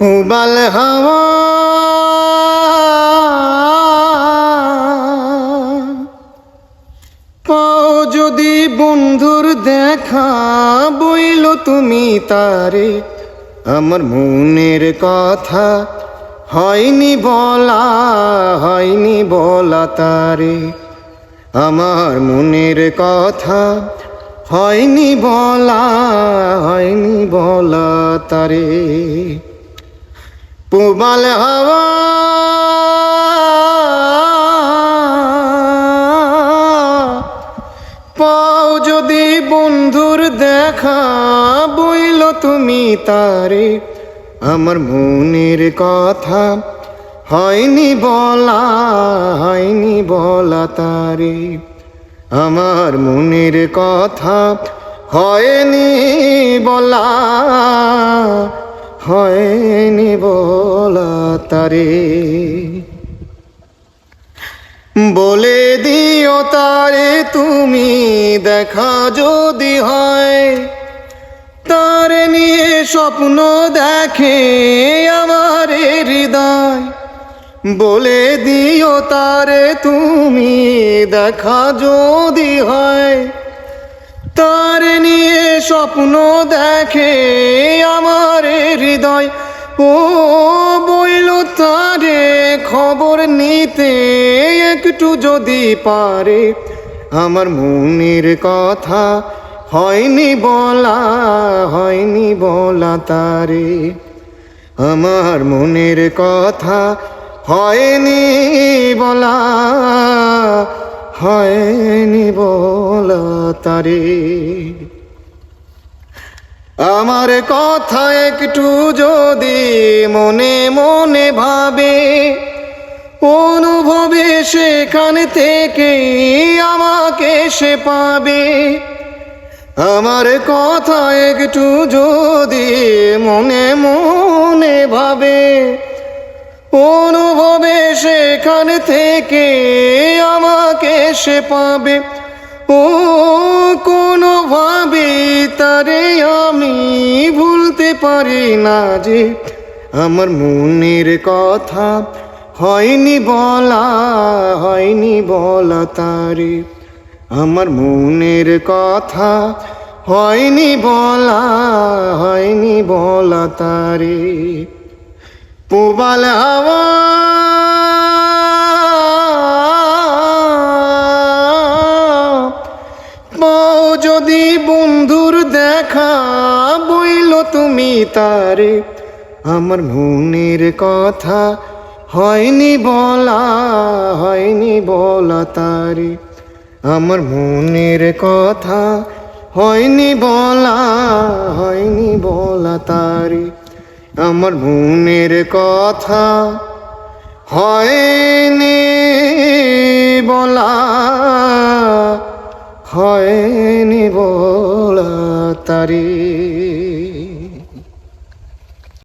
উবাল হাওয়া। পাও যদি বন্ধুর দেখা, বইল তুমি তারে। আমার মনের কথা হয়নি বলা হয়নি বলা তারে। আমার মনের কথা হয়নি বলা হয়নি বলা তারে। পুবাল হাওয়া। পাও যদি বন্ধুর দেখা, বইল তুমি তারে। আমার মনের কথা হয়নি বলা হয়নি বলা তারে। আমার মনের কথা হয়নি বলা। হয়নি বলা তারে। বলে দিও তারে, তুমি দেখা যদি হয়। তার নিয়ে স্বপ্ন দেখে আমার হৃদয়। বলে দিও তারে, তুমি দেখা যদি হয়। তার স্বপ্ন দেখে আমার হৃদয় ও বইল তারে খবর নিতে একটু যদি পারে। আমার মনের কথা হয়নি বলা হয়নি বলা তারে। আমার মনের কথা হয়নি বলা হয়নি বলা তারে। আমার কথা একটু যদি মনে মনে ভাবে, অনুভবে সেখান থেকে আমাকে সে পাবে। আমার কথা একটু যদি মনে মনে ভাবে, অনুভবে সেখান থেকে আমাকে সে পাবে। ও কোনোভাবে তারে ভুলতে পারি না যে আমার মনের কথা। হয়নি বলা হয়নি বলা তারে। আমার মনের কথা। হয়নি বলা হয়নি বলা তারে। পুবাল হাওয়া তুমি তারে। আমার মনের কথা হয়নি বলা হয়নি বলা তারে। আমার মনের কথা হয়নি বলা হয়নি বলা তারে। আমার মনের কথা হয়নি বলা হয়নি বলা তারি।